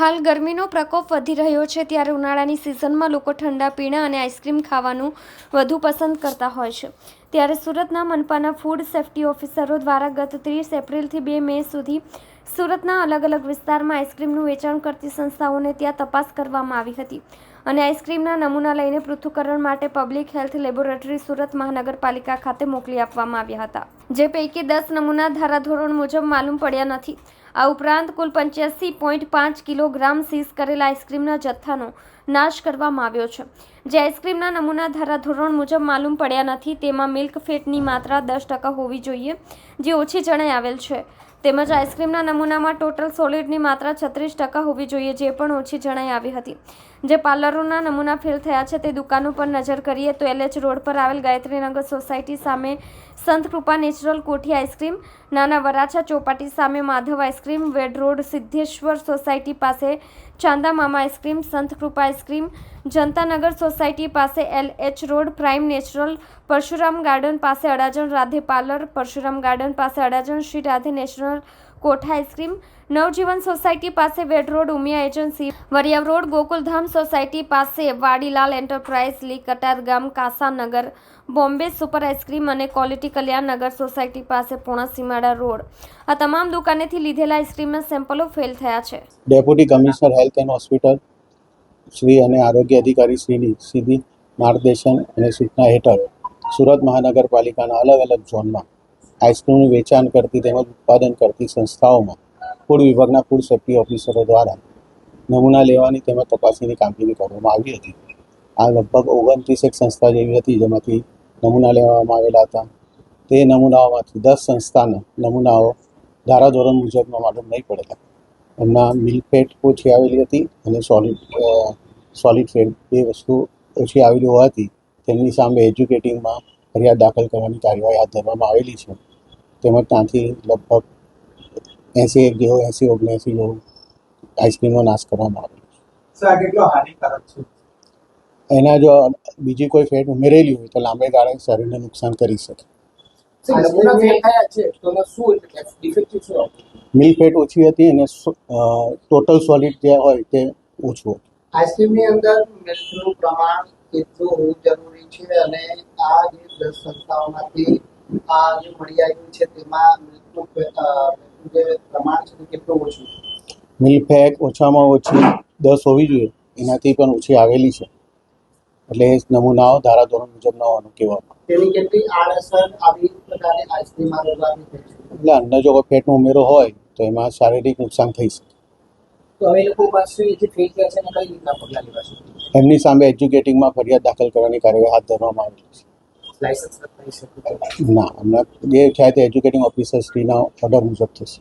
હાલ ગરમીનો પ્રકોપ વધી રહ્યો છે ત્યારે ઉનાળાની સિઝનમાં લોકો ઠંડા પીણા અને આઈસ્ક્રીમ ખાવાનું વધુ પસંદ કરતા હોય છે. ત્યારે સુરતના મનપાના ફૂડ સેફ્ટી ઓફિસરો દ્વારા ગત ત્રીસ એપ્રિલથી બે મે સુધી સુરતના અલગ અલગ વિસ્તારમાં આઈસ્ક્રીમનું વેચાણ કરતી સંસ્થાઓને ત્યાં તપાસ કરવામાં આવી હતી અને આઈસ્ક્રીમના નમૂના લઈને પૃથ્થકરણ માટે પબ્લિક હેલ્થ લેબોરેટરી સુરત મહાનગરપાલિકા ખાતે મોકલી આપવામાં આવ્યા હતા. જે પૈકી દસ નમૂના ધારાધોરણ મુજબ માલુમ પડ્યા નથી. આ ઉપરાંત કુલ પંચ્યાસી પોઈન્ટ પાંચ કિલોગ્રામ સીઝ કરેલા આઈસ્ક્રીમના જથ્થાનો નાશ કરવામાં આવ્યો છે. જે આઈસ્ક્રીમના નમૂના ધારાધોરણ મુજબ માલુમ પડ્યા નથી, તેમાં મિલ્ક ફેટની માત્રા દસ ટકા હોવી જોઈએ, જે ઓછી જણાઈ આવેલ છે. તેમજ આઈસ્ક્રીમના નમૂનામાં ટોટલ સોલિડની માત્રા છત્રીસ ટકા હોવી જોઈએ જે પણ ઓછી જણાઈ આવી હતી. જે પાર્લરોના નમૂના ફેલ થયા છે તે દુકાનો પર નજર કરીએ તો એલએચ રોડ પર આવેલ ગાયત્રીનગર સોસાયટી સામે સંત કૃપા નેચરલ કોઠી આઈસ્ક્રીમ, નાના વરાછા ચોપાટી સામે Madhav ice cream, Ved road Siddheshwar society પાસે Chanda Mama ice cream, Sant Kripa ice cream, Jantanagar society પાસે L H road, Prime Natural, Parshuram garden પાસે અડાજણ રાધે પાર્લર, પરશુરામ ગાર્ડન પાસે Adajan Shri Radhe national Kotha ice cream, Navjivan society પાસે Ved road Umiya agency, Variyav road Gokuldham society પાસે Vadilal enterprise લી Katargam, Kasanagar, Bombay super ice cream અને quality Kalyannagar society પાસે પૂણા સીમાડા road. આ તમામ દુકાનેથી લીધેલા આઈસ્ક્રીમના સેમ્પલો ફેલ થયા છે. Deputy commissioner health and hospital Shri અને આરોગ્ય અધિકારી શ્રીની સીધી માર્ગદર્શન અને સૂચના હેઠળ સુરત મહાનગરપાલિકાના અલગ અલગ ઝોનમાં આઈસ્ક્રીમનું વેચાણ કરતી તેમજ ઉત્પાદન કરતી સંસ્થાઓમાં ફૂડ વિભાગના ફૂડ સેફ્ટી ઓફિસરો દ્વારા નમૂના લેવાની તેમજ તપાસણીની કામગીરી કરવામાં આવી હતી. આ લગભગ ઓગણત્રીસ એક સંસ્થા જેવી હતી જેમાંથી નમૂના લેવામાં આવેલા હતા. તે નમૂનાઓમાંથી દસ સંસ્થાના નમૂનાઓ ધારાધોરણ મુજબમાં માલુમ નહીં પડેલા. એમના મિલ્કફેટ ઓછી આવેલી હતી અને સોલિડ સોલિડ ફેટ બે વસ્તુ ઓછી આવેલી હોવાથી તેમની સામે એજ્યુકેટિંગમાં ફરિયાદ દાખલ કરવાની કાર્યવાહી હાથ ધરવામાં આવેલી છે. તેમજ ત્યાંથી લગભગ એંસી એક જેવો એંસી ઓગણએંસી જેવો આઈસ્ક્રીમનો નાશ કરવામાં આવેલો સર આ કેટલો હાનિકારક છે? એના જો બીજી કોઈ ફેટ ઉમેરેલી હોય તો લાંબે ગાળે શરીરને નુકસાન કરી શકે? Milk fat? ઓછી હતી અને ટોટલ સોલિડ જે હોય તે ઓછું હતું. આઈસ્ક્રીમની અંદર મિલ્કનું પ્રમાણ કેટલું હોવું જરૂરી છે અને આ જે દસ સંસ્થાઓમાંથી આ જે મળી આવ્યું છે તેમાં મિલ્કનું જે પ્રમાણ છે કેટલું ઓછું છે? મિલ્ક ફેટ ઓછામાં ઓછી દસ હોવી જોઈએ. એનાથી પણ ઓછી આવેલી છે. એટલે નમૂનાઓ ધારાધોરણ મુજબ ન હોવાનું કહેવામાં. તેની કેટલી આડઅસર આવી એટલે અન્ન જો ફેટનો ઉમેરો હોય તો એમાં શારીરિક નુકસાન થઈ શકે. તો હવે લોકો પાસે જે ફેલ છે એને કઈ રીતના પગલાં લેવા એમની સામે એજ્યુકેટિંગમાં ફરિયાદ દાખલ કરવાની કાર્યવાહી હાથ ધરવામાં આવેલી છે. લાયસન્સ રદ થઈ શકું ના, હમણાં જે થાય તે એજ્યુકેટિંગ ઓફિસર્સ શ્રીના ઓર્ડર મુજબ થશે.